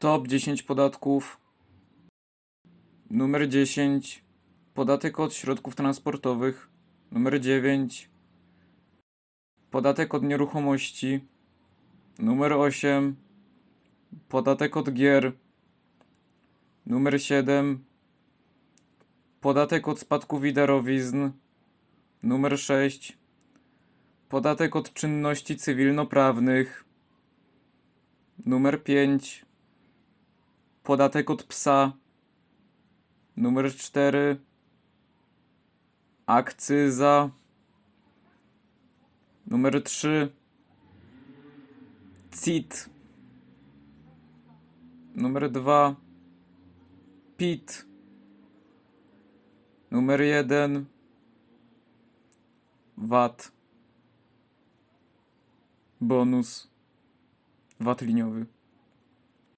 Top 10 podatków. Numer 10. Podatek od środków transportowych. Numer 9. Podatek od nieruchomości. Numer 8. Podatek od gier. Numer 7. Podatek od spadków i darowizn. Numer 6. Podatek od czynności cywilnoprawnych. Numer 5. Podatek od psa. Numer 4. Akcyza. Numer 3. CIT. Numer 2. PIT. Numer 1. VAT. Bonus. VAT liniowy.